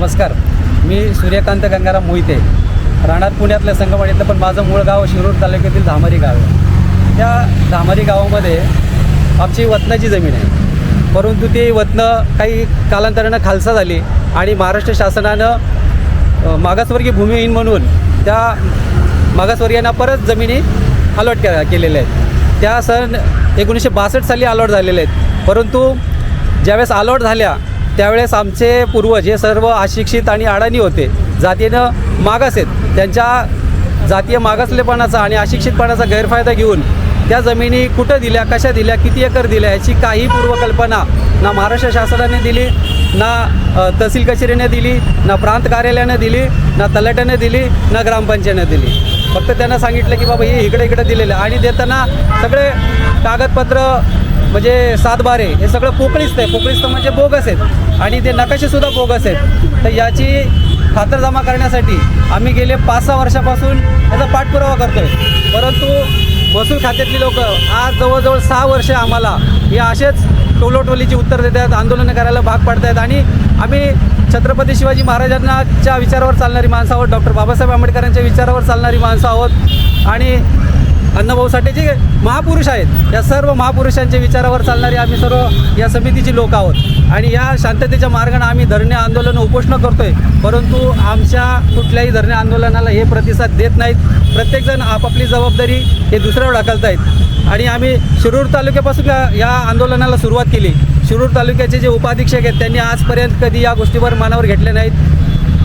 नमस्कार. मी सूर्यकांत गंगाराम मोहिते. राहणार पुण्यातलं संगमवाडीतलं पण माझं मूळ गाव शिरूर तालुक्यातील धामरी गाव आहे. त्या धामरी गावामध्ये आमची वतनाची जमीन आहे. परंतु ती वतनं काही कालांतरानं खालसा झाली आणि महाराष्ट्र शासनानं मागासवर्गीय भूमिहीन म्हणून त्या मागासवर्गीयांना परत जमिनी अलॉट के केलेल्या आहेत. त्या सन एकोणीसशे बासष्ट साली अलॉट झालेल्या आहेत. परंतु ज्यावेळेस अलॉट झाल्या त्यावेळेस आमचे पूर्वज हे सर्व अशिक्षित आणि अडाणी होते. जातीनं मागास आहेत. त्यांच्या जातीय मागासलेपणाचा आणि अशिक्षितपणाचा गैरफायदा घेऊन त्या जमिनी कुठं दिल्या कशा दिल्या किती एकर दिल्या याची काही पूर्वकल्पना ना महाराष्ट्र शासनाने दिली ना तहसील कचेरीने दिली ना प्रांत कार्यालयानं दिली ना तलाट्याने दिली ना ग्रामपंचायतीने दिली. फक्त त्यांना सांगितलं की बाबा हे इकडे इकडे दिलेलं आणि देताना सगळे कागदपत्र म्हणजे सातबारे हे सगळं पोकळीस्त आहे पोकळीस्त म्हणजे बोगस आहेत. आणि ते नकाशेसुद्धा बोगस आहेत. तर याची खातरजमा करण्यासाठी आम्ही गेले पाच सहा वर्षापासून याचा पाठपुरावा करतो आहे परंतु महसूल खात्यातली लोक आज जवळजवळ सहा वर्षे आम्हाला हे असेच टोलोटोलीची उत्तर देत आहेत आंदोलनं करायला भाग पाडत आहेत आणि आम्ही छत्रपती शिवाजी महाराजांनाच्या विचारावर चालणारी माणसं आहोत. डॉक्टर बाबासाहेब आंबेडकरांच्या विचारावर चालणारी माणसं आहोत. आणि अण्णाभाऊ साठे जे महापुरुष आहेत या सर्व महापुरुषांच्या विचारावर चालणारे आम्ही सर्व या समितीची लोक आहोत. आणि या शांततेच्या मार्गाने आम्ही धरणे आंदोलन उपोषणं करतोय. परंतु आमच्या कुठल्याही धरणे आंदोलनाला हे प्रतिसाद देत नाहीत. प्रत्येकजण आपापली जबाबदारी हे दुसऱ्यावर ढकलत आहेत आणि आम्ही शिरूर तालुक्यापासून या- या आंदोलनाला सुरुवात केली. शिरूर तालुक्याचे जे उपाधीक्षक आहेत त्यांनी आजपर्यंत कधी या गोष्टीवर मानावर घेतले नाहीत.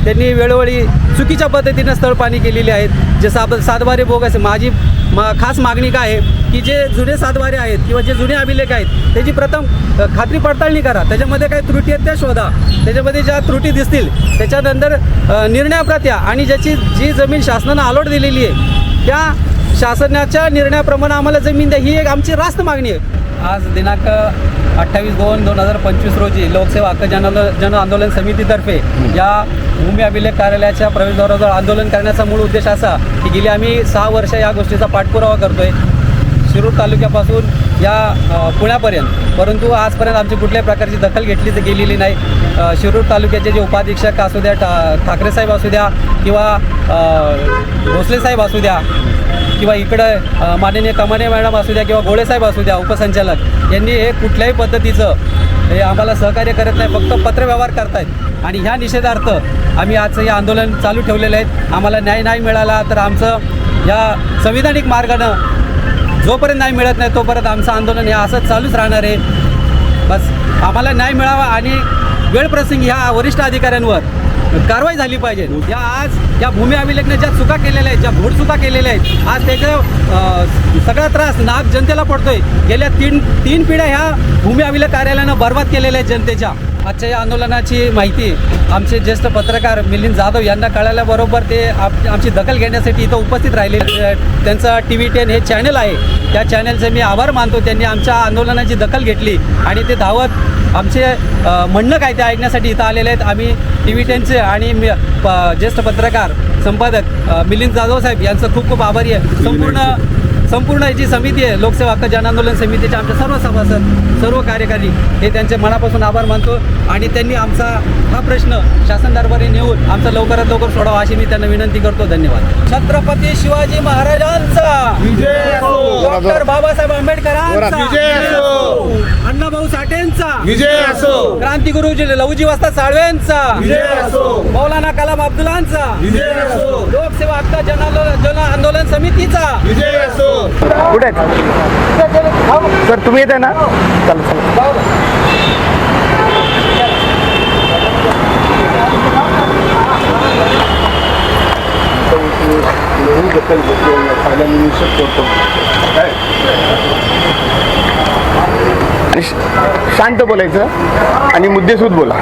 त्यांनी वेळोवेळी चुकीच्या पद्धतीनं स्थळपाणी केलेली आहेत. जे साब सातबारे बोगस असे माझी मा खास मागणी काय आहे की जे जुने सातबारे आहेत किंवा जे जुने अभिलेख आहेत त्याची प्रथम खात्री पडताळणी करा. त्याच्यामध्ये काही त्रुटी आहेत त्या शोधा. त्याच्यामध्ये ज्या त्रुटी दिसतील त्याच्यानंतर निर्णयाप्रत्या आणि ज्याची जी जमीन शासनानं अलॉट दिलेली आहे त्या शासनाच्या निर्णयाप्रमाणे आम्हाला जमीन द्या. ही एक आमची रास्त मागणी आहे. आज दिनांक अठ्ठावीस दोन दोन हजार पंचवीस रोजी लोकसेवा हक्क जन जन आंदोलन समितीतर्फे या भूमी अभिलेख कार्यालयाच्या प्रवेशद्वाराजवळ आंदोलन करण्याचा मूळ उद्देश असा की गेली आम्ही सहा वर्ष या गोष्टीचा पाठपुरावा करतोय. शिरूर तालुक्यापासून या पुण्यापर्यंत. परंतु आजपर्यंत आमची कुठल्याही प्रकारची दखल घेतली तर गेलेली नाही. शिरूर तालुक्याचे जे उपाधीक्षक असू द्या ठा ठाकरे साहेब असू द्या किंवा भोसले साहेब असू द्या किंवा इकडं माननीय कमाने मॅडम असू द्या किंवा गोळेसाहेब असू द्या उपसंचालक यांनी हे कुठल्याही पद्धतीचं हे आम्हाला सहकार्य करत नाही फक्त पत्रव्यवहार करतायत. आणि ह्या निषेधार्थ आम्ही आजचं हे आंदोलन चालू ठेवलेलं आहे. आम्हाला न्याय नाही मिळाला तर आमचं या संविधानिक मार्गानं जोपर्यंत नाही मिळत नाही तोपर्यंत आमचं आंदोलन हे असंच चालूच राहणार आहे. बस आम्हाला न्याय मिळावा आणि वेळप्रसंगी ह्या वरिष्ठ अधिकाऱ्यांवर कारवाई झाली पाहिजे. या आज या भूमी अभिलेखने ज्या चुका केलेल्या आहेत ज्या घोडचुका केलेल्या आहेत आज त्याचा सगळा त्रास नाग जनतेला पडतोय. गेल्या तीन तीन पिढ्या ह्या भूमी अभिलेख कार्यालयानं बर्बाद केलेल्या आहेत जनतेच्या. आजच्या या आंदोलनाची माहिती आमचे ज्येष्ठ पत्रकार मिलिंद जाधव यांना कळाल्याबरोबर ते आप आमची दखल घेण्यासाठी इथं उपस्थित राहिले. त्यांचं टी व्ही टेन हे चॅनल आहे. त्या चॅनलचे मी आभार मानतो. त्यांनी आमच्या आंदोलनाची दखल घेतली आणि ते धावत आमचे म्हणणं काय ते ऐकण्यासाठी इथं आलेले आहेत. आम्ही टी व्ही टेनचे आणि प- ज्येष्ठ पत्रकार संपादक मिलिंद जाधव साहेब यांचं खूप खूप आभारी आहे. संपूर्ण संपूर्ण जी समिती आहे लोकसेवा हक्क जनआंदोलन समितीचे आमचे सर्व सभासद सर्व कार्यकारी हे त्यांचे मनापासून आभार मानतो. आणि त्यांनी आमचा हा प्रश्न शासन दरबारी नेऊन आमचा लवकरात लवकर सोडावा अशी मी त्यांना विनंती करतो. धन्यवाद. छत्रपती शिवाजी महाराजांचा डॉक्टर बाबासाहेब आंबेडकरांचा विजय असो. अण्णाभाऊ साठेंचा विजय असो. क्रांतिगुरु लवजी वस्ता साळवेंचा. विजय असो. मौलाना कलाम अब्दुलांचा. विजय असो. लोकसेवा हक्क जन जन आंदोलन समितीचा. विजय असो. कुठे सर तुम्ही येते ना? चला चला. आणि श- शांत बोलायचं आणि मुद्देसूद बोला.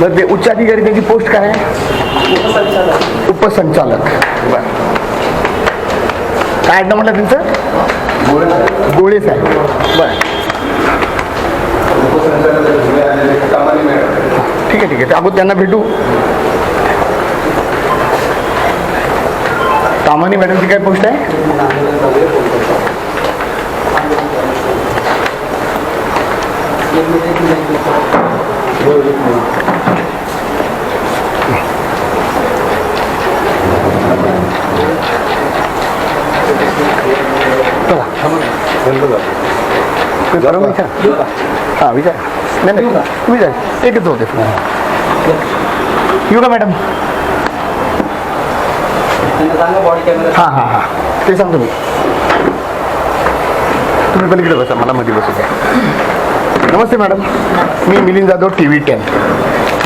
मग ते उच्च अधिकारी त्याची पोस्ट काय आहे? उपसंचालक. बर. काय आडनाव म्हटलं त्यांचं? गोळे साहेब. बर. ठीक आहे ठीक आहे. अगोदर त्यांना भेटू. कामानी मॅडमची काय पोस्ट आहे? बरं विचार. हां विचार. नाही नाही. विचार. एकच होते येऊ का मॅडम त्यांना सांगा बॉडी कॅमेरा हां हां हां. ते सांगतो मी. तुम्ही पलीकडे बसा मला मध्ये बसू द्या. नमस्ते मॅडम. मी Milind Jadhav T V ten.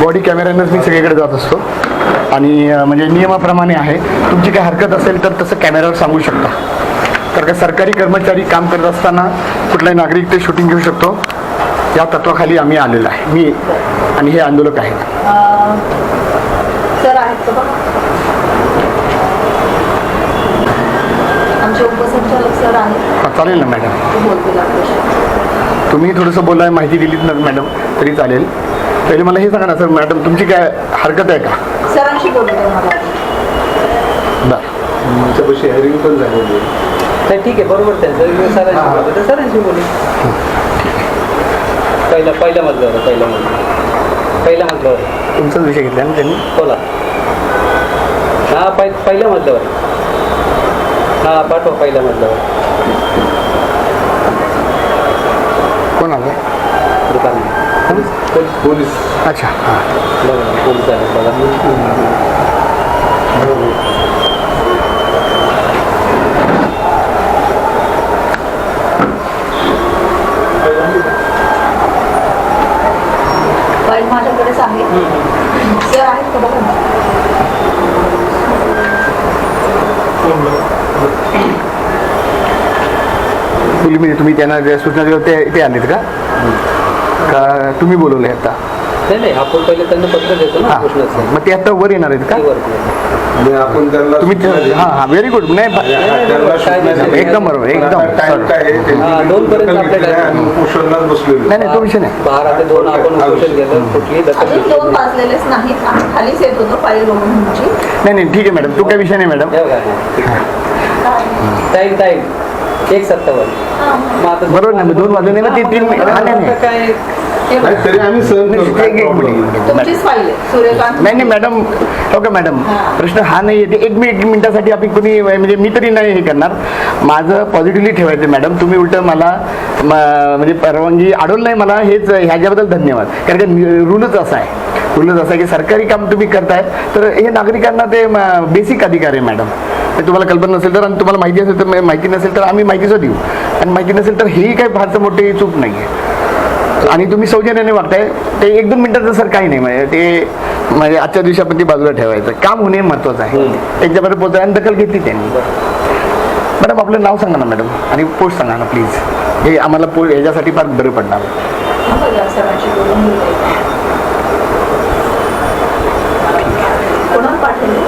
Body कॅमेऱ्यानंच मी सगळीकडे जात असतो. आणि म्हणजे नियमाप्रमाणे आहे. तुमची काही हरकत असेल तर तसं कॅमेऱ्यावर सांगू शकता. कारण का सरकारी कर्मचारी काम करत असताना कुठलाही नागरिक ते शूटिंग घेऊ शकतो. या तत्वाखाली आम्ही आलेलो आहे. मी आणि हे आंदोलक आहेत सर आहेत का बघा आमचे उपसंचालक सर आहेत. हां, चालेल ना मॅडम. ते बोलतील आपल्याशी तुम्ही थोडंसं बोलाय माहिती दिलीत ना मॅडम तरी चालेल. पहिले मला हे सांगा ना सर मॅडम तुमची काय हरकत आहे का? सरांशी बोलू द्या मला बरं. आमच्यापाशी हेअरिंग पण झालेली आहे. नाही ठीक आहे बरोबर त्यांचं सरांशी बोलतो तर सरांशी बोलू. पहिला पहिल्या मजल्यावर आहे, पहिल्या मजल्यावर पहिल्या मजल्यावर आहे. तुमचाच विषय घेतला ना त्यांनी? बोला. हा पहि पहिल्या मजल्यावर हा पाठवा पहिल्या मजल्यावर कोण आलं दुकान पोलीस. अच्छा हां. बघा पोलीस आहे बघा. माझ्याकडेच आहे. सर आहेत का बघा? म्हणजे तुम्ही त्यांना ज्या सूचना दिल्या ते ते आलेत का? का तुम्ही बोलवले आता? नाही नाही आपण पहिले त्यांना पत्र देतो ना मग ते आता वर येणार आहेत का? आपण त्यांना तुम्ही. हां हां व्हेरी गुड नाही. एकदम बरोबर, एकदम. हां, दोन पर्यंत उपोषणात बसलेलो. नाही नाही तो विषय नाही. बारा ते दोन आपण उपोषण केलं कुठली दखल अजून घेतली दोन वाजलेलेच नाहीत. आम्ही खालीच येत होतो फाईल बघून तुमची नाही नाही ठीक आहे मॅडम तो काय विषय नाही मॅडम. टाईम टाईम एक सत्तावन्न मग आता बरोबर ना, मग दोन वाजले नाही ना, ते तीन मिनिटं. नाही, नाही. आता काय हे बघा. नाही, तरी आम्ही सहन नाही, करू ते एक- एक काय problem मिनिट. नाही. तुमचीच फाईल आहे सूर्यकांत नाही नाही मॅडम हो का मॅडम. प्रश्न हा नाही आहे एक मिनिट मिनिटासाठी आपण कोणी म्हणजे मी तरी नाही हे करणार माझं पॉझिटिव्हली ठेवायचं मॅडम तुम्ही उलट मला म- म्हणजे परवानगी अडवलं नाही मला हेच ह्याच्याबद्दल धन्यवाद कारण का रूलच असा आहे रूलच असा आहे की सरकारी काम तुम्ही करताय तर हे नागरिकांना ते बेसिक अधिकार आहे मॅडम ते तुम्हाला कल्पना नसेल तर आणि तुम्हाला माहिती असेल तर मा- माहिती नसेल तर आम्ही माहितीच देऊ. आणि माहिती नसेल तर हेही काही फारसं मोठी चूक नाही आहे आणि तुम्ही सौजन्याने वागताय ते एक दोन मिनिटाचं सर काही नाही. म्हणजे ते म्हणजे आजच्या दिवशी आपण ती बाजूला ठेवायचं. काम होणे महत्वाचं आहे. त्यांच्यापर्यंत पोहोचाय आणि दखल घेतली त्यांनी. मॅडम आपलं नाव सांगा ना मॅडम. आणि पोस्ट सांगा ना प्लीज. हे आम्हाला पो ह्याच्यासाठी फार बरं पडणार बघा सरांशी बोलून घेऊ द्या. कोणाला पाठवले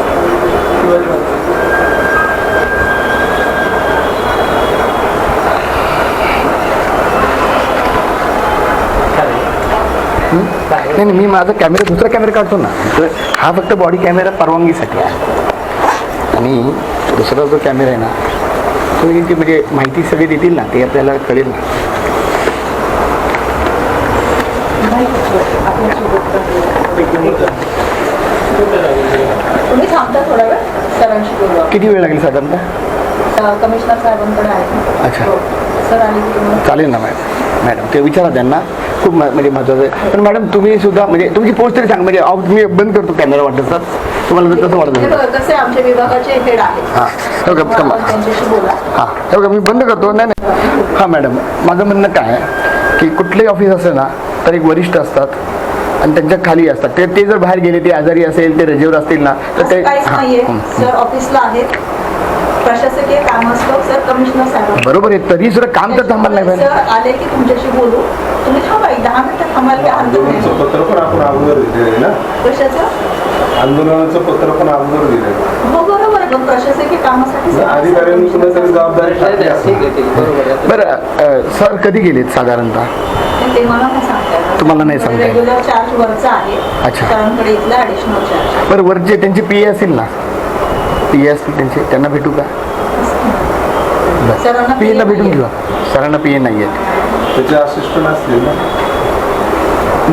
नाही नाही मी माझा कॅमेरा दुसरा कॅमेरा काढतो ना. तर हा फक्त बॉडी कॅमेरा परवानगीसाठी आहे. आणि दुसरा जो कॅमेरा आहे ना तो म्हणजे माहिती सगळी देतील ना ते आपल्याला कळेल ना. किती वेळ लागेल साधारणतः? कमिशनर साहेबांकडे आहे. अच्छा. हो. सर चालेल ना मॅडम मॅडम. ते विचारा त्यांना. खूप म- म्हणजे महत्त्वाचं आहे. पण मॅडम तुम्ही सुद्धा म्हणजे तुमची पोस्ट तरी सांग. म्हणजे मी बंद करतो कॅमेरा वाटत तर तुम्हाला जर तसं वाटत हे बघा, कसे आमच्या विभागाचे हेड आहेत. हां. हो का? मग थांबा. आपण त्यांच्याशी बोला. हां. हो का? मी बंद करतो. नाही नाही. हां मॅडम. माझं म्हणणं काय आहे की कुठलंही ऑफिस असेल ना तर एक वरिष्ठ असतात आणि त्यांच्या खाली असतात. ते ते जर बाहेर गेले ते आजारी असेल ते रजेवर असतील ना तर ते असं काहीच नाहीये. हं. सर ऑफिसला आहेत प्रशासकीय काम असतं सर कमिशनर साहेब बरोबर आहे तरी सुद्धा काम तर थांबायला नाही पाहिजे सर आले की तुमच्याशी बोलू. तुम्ही थांबा एक दहा मिनिटं थांबायला काही हरकत आंदोलनाचं पत्र पण आपण अगोदर दिलेलं आहे ना? कशाचं? आंदोलनाचं पत्र पण अगोदर दिलेलं आहे. हो बरोबर आहे पण प्रशासकीय कामासाठी सर- अधिकाऱ्यांनी सुद्धा तरी जबाबदारी टाकली असेल. बरं अ, सर कधी गेलेत साधारणतः? ते- ते मला नाही सांगता येणार. तुम्हाला नाही सांगता येत. रेग्युलर चार्ज वरचा आहे. अच्छा. सरांकडे इथला ऍडिशनल चार्ज आहे. बरं वरचे त्यांचे पी ए असतील ना? पी असतील त्यांचे त्यांना भेटू का? सरांना पी एला भेटून. घेऊ. सरांना पी ए नाही आहेत त्याचे असिस्टंट असतील ना?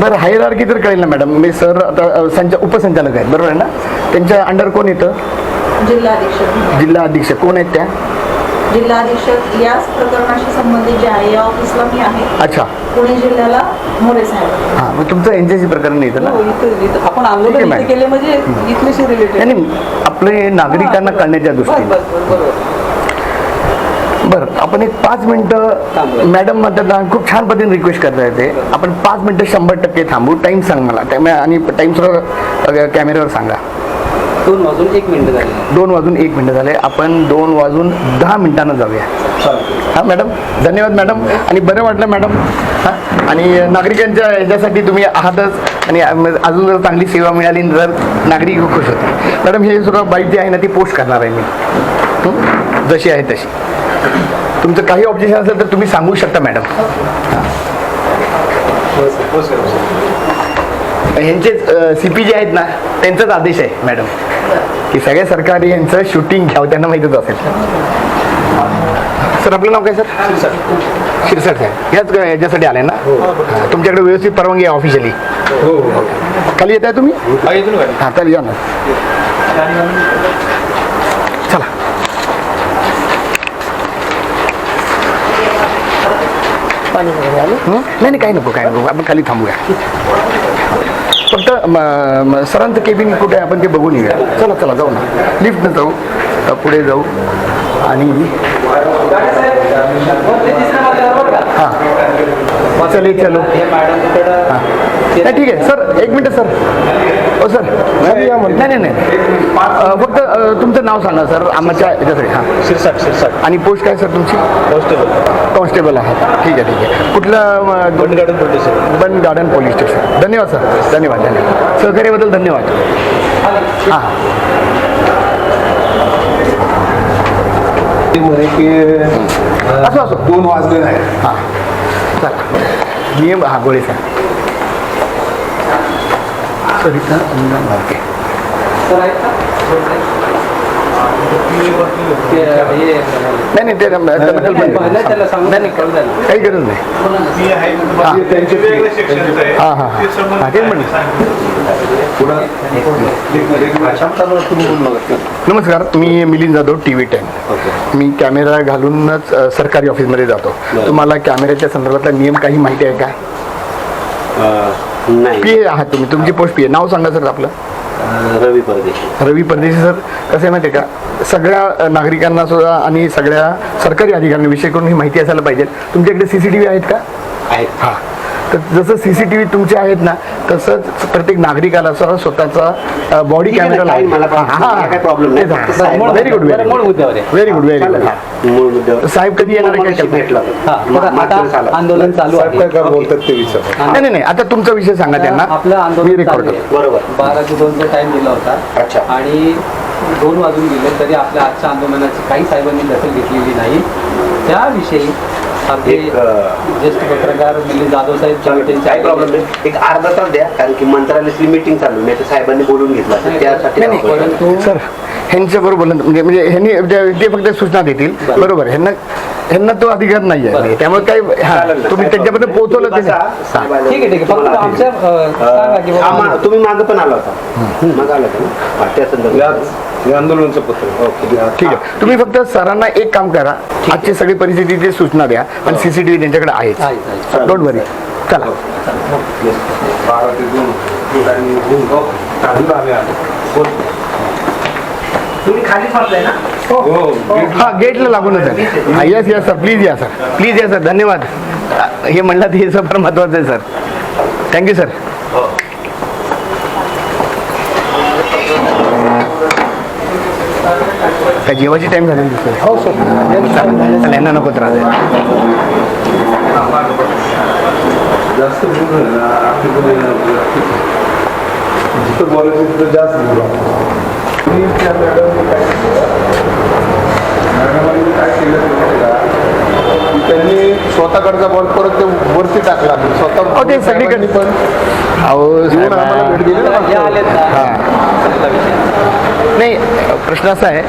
बरं हायरार्की तर कळेल ना मॅडम मी सर आता संचा उपसंचालक आहेत बरोबर आहे ना? त्यांच्या अंडर कोण येतं? जिल्हा अधीक्षक. जिल्हा अधीक्षक. कोण आहेत त्या? जिल्हा अधीक्षक याच प्रकरणाशी संबंधित जे आहे या ऑफिसला मी आहे. अच्छा. पुणे जिल्ह्याला मोरे साहेब. हां मग तुमचं एनसीसी प्रकरण येतं ना? हो, इथं- इथं. आपण ठीक आहे, आंदोलन इथे मॅडम. केले म्हणजे इथल्याशी रिलेटेड आणि आपले नागरिकांना कळण्याच्या दृष्टीने. बरं आपण एक पाच मिनिटं थांबूया. मॅडम म्हणतात खूप छान पद्धतीने रिक्वेस्ट करता येते. आपण पाच मिनिटं शंभर टक्के थांबू. टाईम सांग मला. टाईम आणि टाईम सुद्धा कॅमेऱ्यावर सांगा. दोन वाजून एक मिनिट झाली. दोन वाजून एक मिनिटं झाले. आपण दोन वाजून दहा मिनिटांनं जाऊया. हां मॅडम. धन्यवाद मॅडम. आणि बरं वाटलं मॅडम. हां आणि नागरिकांच्या ह्याच्यासाठी तुम्ही आहातच. आणि अजून जर चांगली सेवा मिळाली जर नागरिक खुश होते. मॅडम हे सगळं बाईक जी आहे ना ती पोस्ट करणार आहे मी. जशी आहे तशी. तुमचं काही ऑब्जेक्शन असेल तर तुम्ही सांगू शकता मॅडम. ह्यांचे सी पी जे आहेत ना त्यांचाच आदेश आहे मॅडम. की सगळ्या सरकारी यांचं शूटिंग घ्यावं त्यांना माहीतच असेल. सर आपलं नाव काय सर? शिरसाट. साहेब ह्याच याच्यासाठी आले ना? हां, तुमच्याकडे व्यवस्थित परवानगी आहे ऑफिशियली खाली येत आहे तुम्ही? हां चालेल या ना. चला. हं? नाही नाही काही नको काही नको. आपण खाली थांबूया. फक्त म- म- सरांचं केबिन कुठे आहे? आपण ते बघून येऊया. चला चला जाऊ ना. लिफ्टनं जाऊ. अ, पुढे जाऊ. आणि हां. चले चलो. हां. नाही ठीक आहे सर एक मिनटं सर. हो सर नाही नाही नाही. फक्त तुमचं नाव सांगा सर आमच्या याच्यासाठी हां. शिरसाट शिरसाट. आणि पोस्ट काय सर तुमची? कॉन्स्टेबल. कॉन्स्टेबल आहात ठीक आहे ठीक आहे. कुठलं Bund Garden police Bund Garden police station. धन्यवाद सर. धन्यवाद धन्यवाद. सहकार्याबद्दल धन्यवाद. हां. म्हणे की असो असो. दोन वाजले नाही. हां. चला. नियम हां गोळे सर सरिता अंगण भालके नाही नाही ते. काही गरज नाही. हां. हां हां तेच नमस्कार मी Milind Jadhav T V ten मी कॅमेरा घालूनच सरकारी ऑफिसमध्ये जातो. तुम्हाला कॅमेऱ्याच्या संदर्भातला नियम काही माहिती आहे का? नाही. पी ए आहात तुम्ही. तुमची पोस्ट पी ए. नाव सांगा सर आपलं. रवी परदेशी. रवी परदेशी सर. कसं आहे माहिती का? सगळ्या नागरिकांना सुद्धा आणि सगळ्या सरकारी अधिकाऱ्यांना विषय करून ही माहिती असायला पाहिजे. तुमच्याकडे सी सी टी व्ही आहेत का? आहेत. हां. तर जसं सी सी टी व्ही तुमचे आहेत ना तसंच प्रत्येक नागरिकाला सुद्धा स्वतःचा बॉडी कॅमेरा साहेब- very good. Very good very good साहेब कधी येणार? भेटला. हा. आंदोलन चालू बोलतात ते विचार. नाही नाही नाही आता तुमचा विषय सांगा त्यांना. आपलं आंदोलन. बरोबर. बारा ते दोनचा टाइम दिला होता. अच्छा. आणि दोन वाजून गेले तरी आपल्या आजच्या आंदोलनाची काही साहेबांनी दखल घेतलेली नाही. त्याविषयी ज्येष्ठ पत्रकार मिलिंद जाधव साहेब काही प्रॉब्लेम नाही एक अर्धा तास द्या कारण की मंत्रालयातली मीटिंग चालू नाही तर साहेबांनी बोलून घेतला त्यासाठी परंतु सर ह्यांच्या बरोबर म्हणजे म्हणजे ह्यांनी ते फक्त सूचना देतील. बरोबर. ह्यांना ह्यांना तो अधिकार नाही आहे. त्यामुळे काही हा तुम्ही त्यांच्यापर्यंत पोहोचवलं. ते ठीक आहे ठीक आहे. फक्त आमच्या हा, तुम्ही मागं पण आला होता. मागं आला होता ना? त्या संदर्भात. हे आंदोलनचं पत्र. ओके ठीक आहे. तुम्ही फक्त सरांना एक काम करा. आजची सगळी परिस्थितीची सूचना द्या आणि सीसीटीव्ही त्यांच्याकडे आहे. डोंट वरी चला. बारा ते दोन. आणि हो. तुम्ही खाली ना? हो. गेट हा. गेटला लागूनच आहे हा येस येस सर प्लीज या सर प्लीज या सर धन्यवाद. हे म्हणलं हे सर फार महत्वाचं आहे सर थँक्यू सर काय जेवायची टाइम झाली सर हो सर यांना नको त्रास आहे जास्त बोलू नये ना. आपली पण जिथं बोलायचं तिथं जास्त बोला मी त्या मॅडमने काय केलं? मॅडमांनी काय केलं ते माहिती का? की त्यांनी स्वतःकडचा बॉल परत ते वरती टाकला. स्वतः सगळीकडे- पण अहो भेट दिली ना हे हा सगळा विषय. नाही प्रश्न असा आहे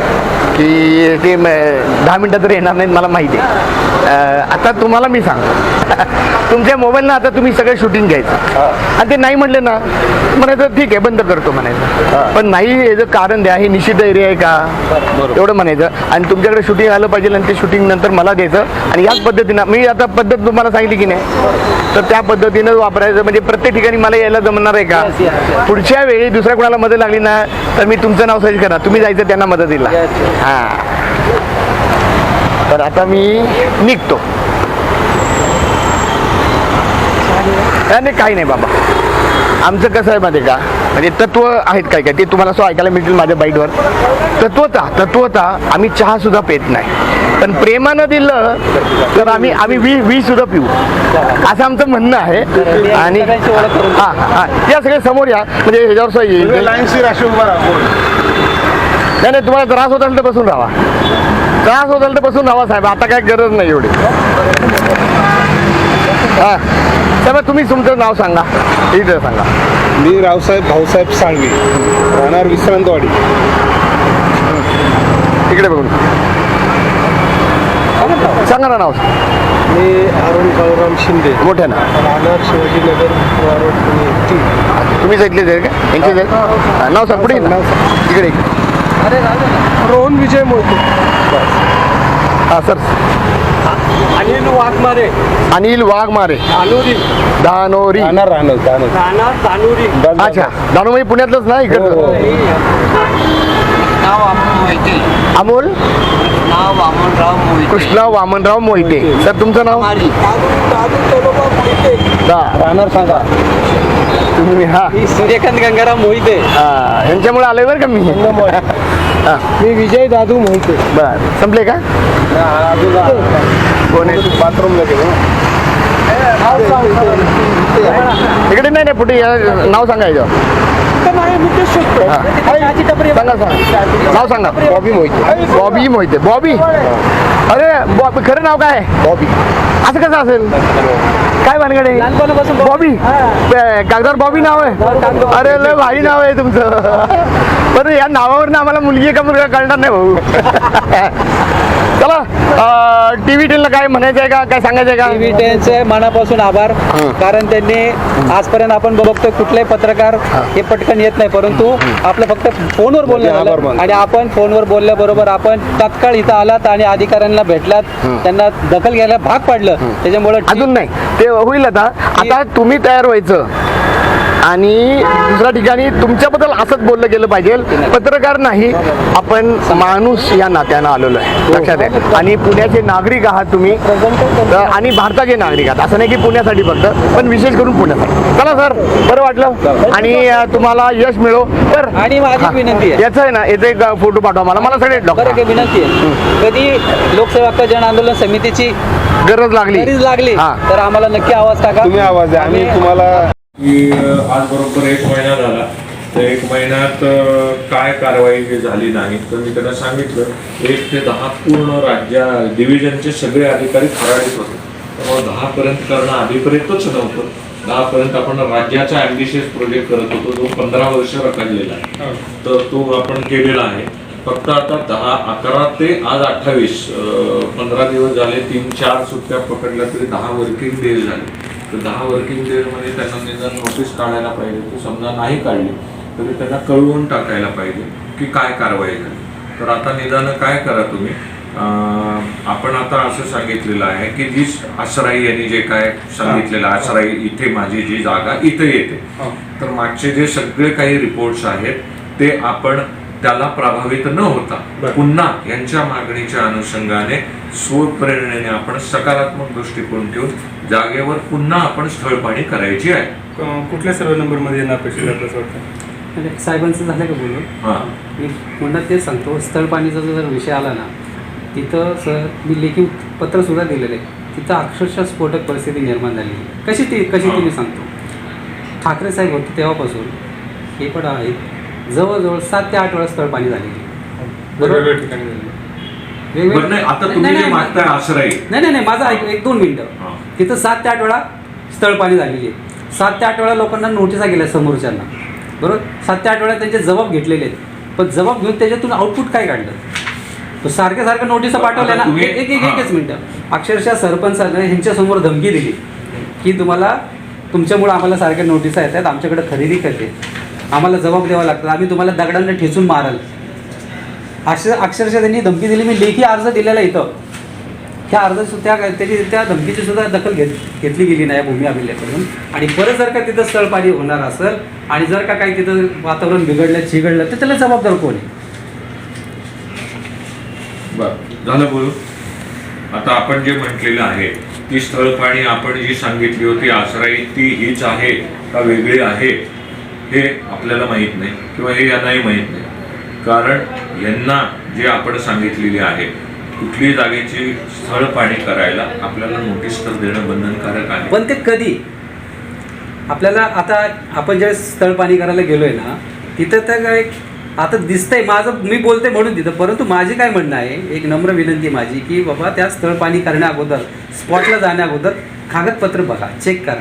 की ते दहा मिनटं तर येणार नाहीत मला माहिती आहे. आता तुम्हाला मी सांगतो. तुमच्या मोबाईलनं आता तुम्ही सगळं शूटिंग घ्यायचं. आणि ते नाही म्हणले ना म्हणायचं ठीक आहे बंद करतो म्हणायचं. पण नाही याचं कारण द्या हे निश्चित एरिया आहे का? एवढं म्हणायचं. आणि तुमच्याकडे शूटिंग आलं पाहिजे आणि ते शूटिंग नंतर मला द्यायचं आणि याच पद्धतीनं मी आता पद्धत तुम्हाला सांगितली की नाही तर त्या पद्धतीनं वापरायचं. म्हणजे प्रत्येक ठिकाणी मला यायला जमणार आहे का? पुढच्या वेळी दुसऱ्या कोणाला मदत लागली ना तर मी तुमचं नाव सर्च करणार. तुम्ही जायचं त्यांना मदतीला हां. तर आता मी निघतो. नाही, काही नाही बाबा. आमचं कसं आहे माहिती का? म्हणजे तत्व आहेत काय काय ते तुम्हाला असं ऐकायला मिळतील माझ्या बाईटवर. तत्वता तत्वता आम्ही चहा सुद्धा पेत नाही. पण प्रेमानं दिलं तर आम्ही आम्ही वी वी सुद्धा पिऊ. असं आमचं म्हणणं आहे. आणि हां हां. या सगळे समोर या. म्हणजे ह्याच्यावर येईल नाही नाही तुम्हाला त्रास होत असेल तर बसून राहा. त्रास होत असेल तर बसून राहा साहेब. आता काय गरज नाही एवढी. हां. साहेब तुम्ही तुमचं नाव सांगा. इथं सांगा. मी रावसाहेब भाऊसाहेब साळवी राहणार विश्रांतवाडी. इकडे बघून. सांगा ना नाव. मी अरुण काळूराम शिंदे. मोठ्या ना राहणार शिवाजीनगर रोड पुणे तीन तुम्हीच ऐकले जाईल का? यांचे जाईल नाव सांग. पुढे ये ना. इकडे इकडे. रोहन विजय मोहिते. हां सर. अनिल वाघमारे. अनिल वाघमारे. दानोरी राहणार राहणार राहणार राणा तानुरी अच्छा दानोबाई पुण्यातलंच ना हो, इकडं नाव आपण मोहिते. अमोल? नाव वामनराव मोहिते. कृष्णा वामनराव मोहिते. सर तुमचं नाव? दा राहणार सांगा. तुम्ही हा. मी सूर्यकांत गंगाराम मोहिते. हा, यांच्यामुळे आलोय बरं का मी. हा, मी विजय दादू मोहिते बर. संपले का? कोण आहे? बाथरूमला गेलो इकडे नाही नाही पुढे या, नाव सांगायचं. सांगा सांगा. नाव सांगा. बॉबी मोहिते. बॉबी मोहिते. बॉबी? अरे बॉबी खरं नाव काय? आहे? बॉबी. असं कसं असेल? काय भानगडे? लहानपणापासून बॉबी. कागदावर बॉबी नाव आहे? अरे लय भारी नाव आहे तुमचं. पण या नावावरनं आम्हाला मुलगी आहे का मुलगा कळणार नाही भाऊ. चला टीव्ही टेनला काय म्हणायचं आहे का? काय सांगायचं आहे का टीव्ही टेनचे मनापासून आभार. कारण त्यांनी आजपर्यंत आपण बघतो कुठलाही पत्रकार हे. पटकन येत नाही. परंतु आपलं फक्त फोनवर बोलणं झालं. मानतो. आणि आपण फोनवर बोलल्याबरोबर आपण तात्काळ इथं आलात आणि अधिकाऱ्यांना भेटलात. त्यांना दखल घ्यायला भाग पाडलं. त्याच्यामुळे अजून नाही. ते होईल आता. आता तुम्ही तयार व्हायचं. आणि दुसऱ्या ठिकाणी तुमच्याबद्दल असंच बोललं गेलं पाहिजे. पत्रकार नाही आपण माणूस या नात्यानं आलेलो आहे. लक्षात आहे. आणि पुण्याचे नागरिक आहात तुम्ही. आणि भारताचे नागरिक आहात. असं नाही की पुण्यासाठी फक्त पण विशेष करून पुण्यासाठी. चला सर बरं वाटलं. आणि तुम्हाला यश मिळो. तर आणि माझी. विनंती आहे. याचं आहे ना याचा एक फोटो पाठवा मला. मला सगळे डॉक्टर की विनंती आहे. कधी लोकसेवा जन आंदोलन समितीची गरज लागली. गरज लागली. तर आम्हाला नक्की आवाज टाका. तुम्ही आवाज द्या. आम्ही तुम्हाला की आज बरोबर एक महिना झाला. तर एक महिन्यात काय कारवाई ही झाली नाही. तर मी त्यांना सांगितलं एक ते दहा पूर्ण राज्या डिव्हिजनचे सगळे अधिकारी फराळीत होते. त्यामुळे दहा पर्यंत करणं आधीपर्यंतच नव्हतं. दहा पर्यंत आपण राज्याचा अम्बिशियस प्रोजेक्ट करत होतो जो पंधरा वर्ष रखडलेला आहे. तर तो आपण केलेला आहे. फक्त आता दहा अकरा ते आज अठ्ठावीस पंधरा दिवस झाले तीन चार सुट्ट्या पकडल्या तरी दहा वर्किंग डेज झाले. तर दहा वर्किंग डेजमध्ये त्यांना निदान नोटीस काढायला पाहिजे. ती समजा नाही काढली तरी त्यांना कळवून टाकायला पाहिजे की काय कारवाई झाली. तर आता निदान काय करा तुम्ही? आपण आता असं सांगितलेलं आहे की जी आसराई यांनी जे काय सांगितलेलं आहे, आसराई इथे माझी जी जागा इथे येते. तर मागचे जे सगळे काही रिपोर्ट्स आहेत ते आपण त्याला प्रभावित न होता पुन्हा यांच्या मागणीच्या अनुषंगाने स्वप्रेरणेने आपण सकारात्मक दृष्टिकोन ठेवून जागेवर पुन्हा आपण स्थळपाणी करायची आहे. कुठल्या सर्व वाटतं? म्हणजे साहेबांचं झालं का बोलून? हा. मी पुन्हा तेच सांगतो स्थळ पाणीचा जर विषय आला ना तिथं सर मी लेखी पत्र सुद्धा दिलेलं आहे. तिथं अक्षरशः स्फोटक परिस्थिती निर्माण झाली. कशी ती कशी ती मी सांगतो? ठाकरे साहेब होते तेव्हापासून हे पण आहेत. जवळजवळ सात ते आठ वेळा स्थळ पाणी झालेली वेगवेगळ्या ठिकाणी झालेलं. वेगवेगळे- बरं नाही आता नाही, तुम्ही नाही, जे नाही. मागताय आश्रय. नाही नाही नाही माझं ऐक एक दोन. मिनटं. तिथं सात ते आठ वेळा स्थळ पाणी झालेली आहे. सात ते आठ वेळा लोकांना नोटिसा गेल्या समोरच्यांना. बरोबर? सात ते आठ वेळा त्यांचे जबाब घेतलेले आहेत. पण जबाब घेऊन त्याच्यातून आउटपुट काय काढलं? तो सारख्या सारख्या नोटिसा पाठवल्या ना तुम्ही- एक एक एक- एकच हां. मिनिटं. अक्षरशः सरपंचानं ह्यांच्यासमोर धमकी दिली. की तुम्हाला तुमच्यामुळे आम्हाला सारख्या नोटिसा येतात आमच्याकडे खरेदी करते. आम्हाला जबाब द्यावा लागतात आम्ही तुम्हाला दगडांना ठेचून माराल. अक्षर अक्षरशः त्यांनी धमकी दिली. मी लेखी अर्ज दिलेला इथं. त्या अर्ज त्या त्याची त्या धमकीची सुद्धा दखल घेत घेतली गेली नाही भूमी अभिलेखाकडून. आणि परत जर का तिथं स्थळपाणी होणार असेल आणि जर का काही तिथं वातावरण बिघडलं चिघडलं तर त्याला जबाबदार कोण आहे? झालं बोलू. आता आपण जे म्हटलेलं आहे ती स्थळपाणी आपण जी सांगितली होती आसराई ती हीच आहे का वेगळी आहे? हे आपल्याला माहीत नाही किंवा हे यांनाही माहीत नाही. कारण यांना जे आपण सांगितलेली आहे कुठली जागेची स्थळ पाणी करायला आपल्याला नोटीस तर देणं बंधनकारक आहे. पण ते कधी? आपल्याला आता आपण ज्या स्थळ पाणी करायला गेलोय ना तिथं तर काय आता दिसतंय माझं मी बोलते म्हणून तिथं परंतु माझी काय म्हणणं आहे एक नम्र विनंती माझी की बाबा त्या स्थळ पाणी करण्या अगोदर स्पॉटला जाण्या अगोदर कागदपत्र बघा चेक करा.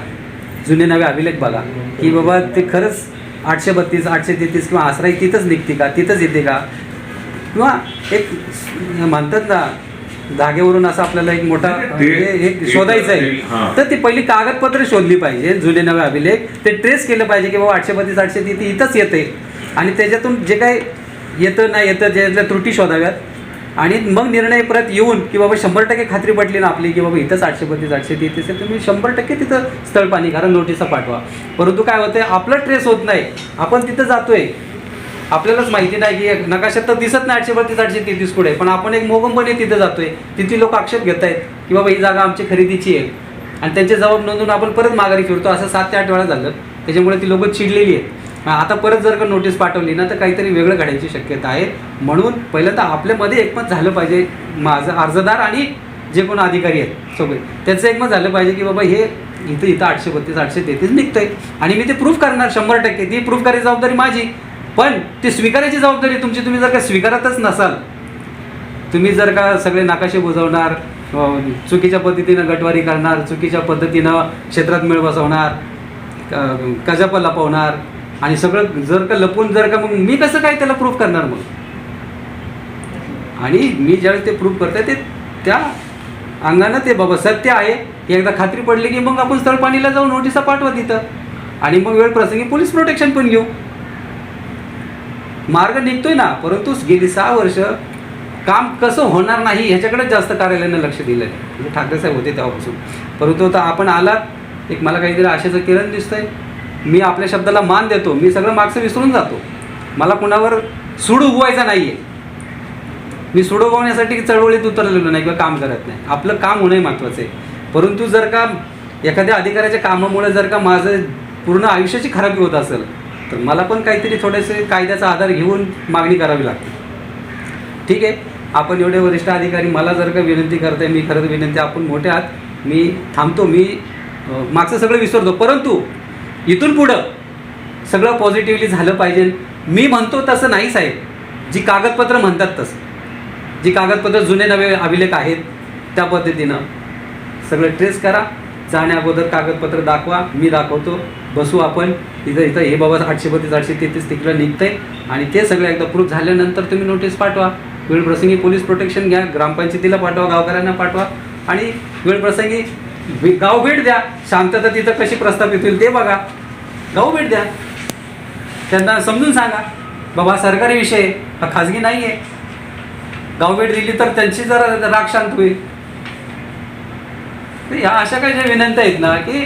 जुने नवे अभिलेख बघा की बाबा ते खरंच आठशे बत्तीस आठशे तेहतीस किंवा आसराई तिथंच निघते का? तिथंच येते का? किंवा एक म्हणतात ना धाग्यावरून असं आपल्याला एक मोठा एक शोधायचं आहे. तर ती पहिली कागदपत्र शोधली पाहिजे जुने नवे अभिलेख. ते ट्रेस केलं पाहिजे की बाबा आठशे बत्तीस आठशे तीस इथंच येते आणि त्याच्यातून जे काही येतं नाही येतं ज्यातल्या त्रुटी शोधाव्यात आणि मग निर्णय परत येऊन की बाबा शंभर टक्के खात्री पटली ना आपली की बाबा इथंच आठशे बत्तीस आठशे तेहतीस आहे तुम्ही शंभर टक्के तिथं स्थळ पाणी कारण नोटिसा पाठवा. परंतु काय होतंय आपलं ट्रेस होत नाही. आपण तिथं जातोय. आपल्यालाच माहिती नाही की नकाशात तर दिसत नाही आठशे बत्तीस आठशे तेहतीस कुठे. पण आपण एक मोगमपणे तिथं जातोय. तिथे लोक आक्षेप घेत आहेत की बाबा ही जागा आमची खरेदीची आहे. आणि त्यांचे जबाब नोंदवून आपण परत माघारी फिरतो. असं सात ते आठ वेळा झालं. त्याच्यामुळे ती लोक चिडलेली आहेत. आता परत जर का नोटीस पाठवली ना तर काहीतरी वेगळं घडायची शक्यता आहे. म्हणून पहिलं तर आपल्यामध्ये एकमत झालं पाहिजे. माझं अर्जदार आणि जे कोण अधिकारी आहेत सगळे. त्याचं एकमत झालं पाहिजे की बाबा हे इथं इथं आठशे बत्तीस आठशे तेहतीस निघतंय. आणि मी ते प्रूफ करणार शंभर टक्के. ती प्रूफ करायची जबाबदारी माझी. पण ती स्वीकारायची जबाबदारी तुमची तुम्ही जर का स्वीकारतच नसाल तुम्ही जर का सगळे नकाशे बुजवणार चुकीच्या पद्धतीनं गटवारी करणार चुकीच्या पद्धतीनं क्षेत्रात मेळ बसवणार क- कजाप लपवणार आणि सगळं जर का लपून जर का मग मी कसं काय त्याला प्रूफ करणार मग? आणि मी ज्यावेळेस ते प्रूफ करते ते त्या अंगानं ते बाबा सत्य आहे. एकदा खात्री पडली की मग आपण स्थळपाणीला जाऊन नोटिसा पाठवा तिथं. आणि मग वेळ प्रसंगी पोलीस प्रोटेक्शन पण घेऊ. मार्ग निघतोय ना परंतु गेली सहा वर्ष काम कसं होणार नाही ह्याच्याकडे जास्त कार्यालयानं लक्ष दिलं आहे म्हणजे ठाकरे साहेब होते तेव्हापासून. परंतु आता आपण आलात एक मला काहीतरी आशेचं किरण दिसतंय. मी आपल्या शब्दाला मान देतो मी सगळं मागचं विसरून जातो. मला कुणावर सूड उगवायचा नाही आहे मी सूड उगवण्यासाठी चळवळीत उतरलेलो नाही किंवा काम करत नाही. आपलं काम होणं महत्त्वाचं आहे. परंतु जर का एखाद्या अधिकाऱ्याच्या कामामुळे जर का माझं पूर्ण आयुष्याची खराबी होत असेल तर मला पण काहीतरी थोडेसे कायद्याचा आधार घेऊन मागणी करावी लागते. ठीक आहे? आपण एवढे वरिष्ठ अधिकारी मला जर का विनंती करताय मी खरंच विनंती आपण मोठे आहात. मी थांबतो मी मागचं सगळं विसरतो. परंतु इथून पुढं सगळं पॉझिटिव्हली झालं पाहिजे. मी म्हणतो तसं नाही साहेब. जी कागदपत्र म्हणतात तसं. जी कागदपत्र जुने नवे अभिलेख आहेत त्या पद्धतीनं सगळं ट्रेस करा. जाण्या अगोदर कागदपत्र दाखवा. मी दाखवतो. बसू आपण. इथं इथं हे बाबा आठशे बत्तीस आठशे तेहतीस तिकडं निघतंय. आणि ते सगळं एकदा प्रूफ झाल्यानंतर तुम्ही नोटीस पाठवा. वेळ प्रसंगी पोलीस प्रोटेक्शन घ्या. ग्रामपंचायतीला पाठवा. गावकऱ्यांना पाठवा. आणि वेळ प्रसंगी गाव भेट द्या. शांतता तिथं कशी प्रस्थापित होईल ते बघा. गाव भेट द्या. त्यांना समजून सांगा. बाबा सरकारी विषय आहे हा खाजगी नाही आहे गावभेट दिली तर त्यांची जरा राग शांत होईल. तर ह्या अशा काही ज्या विनंत्या आहेत ना की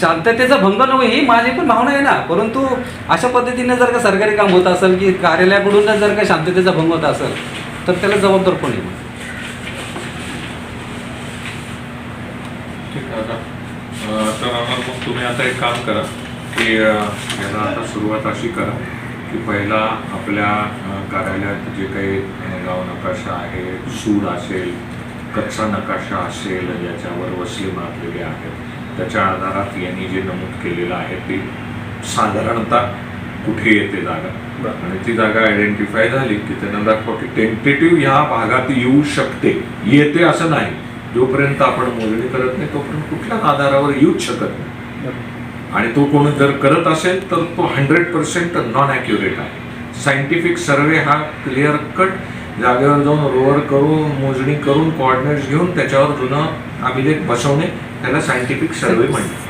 शांततेचा भंग नव्हे ही माझी पण भावना आहे ना. परंतु अशा पद्धतीने जर का सरकारी काम होत असेल की कार्यालयाकडून जर का शांततेचा भंग होत असेल तर त्याला जबाबदार कोण आहे? आता तर आम्हाला मग तुम्ही आता एक काम करा. की याला आता सुरुवात अशी करा की पहिला आपल्या कार्यालयात जे काही गाव नकाशा आहे सूड असेल कच्चा नकाशा असेल याच्यावर वसले मारलेले आहेत. त्याच्या आधारात यांनी जे नमूद केलेलं आहे ते साधारणतः कुठे येते जागा? आणि ती जागा आयडेंटिफाय झाली की त्यांना दाखवा की टेंटेटिव्ह ह्या भागात येऊ शकते. येते असं नाही. जोपर्यंत आपण मोजणी करत नाही तोपर्यंत कुठल्याच आधारावर येऊच शकत नाही. आणि तो कोण जर करत असेल तर तो हंड्रेड पर्सेंट नॉन ॲक्युरेट आहे. सायंटिफिक सर्वे हा क्लिअर कट जागेवर जाऊन रोवर करून मोजणी करून कोऑर्डिनेट्स घेऊन त्याच्यावर जुनं अभिलेख बसवणे त्याला सायंटिफिक सर्वे म्हणतात.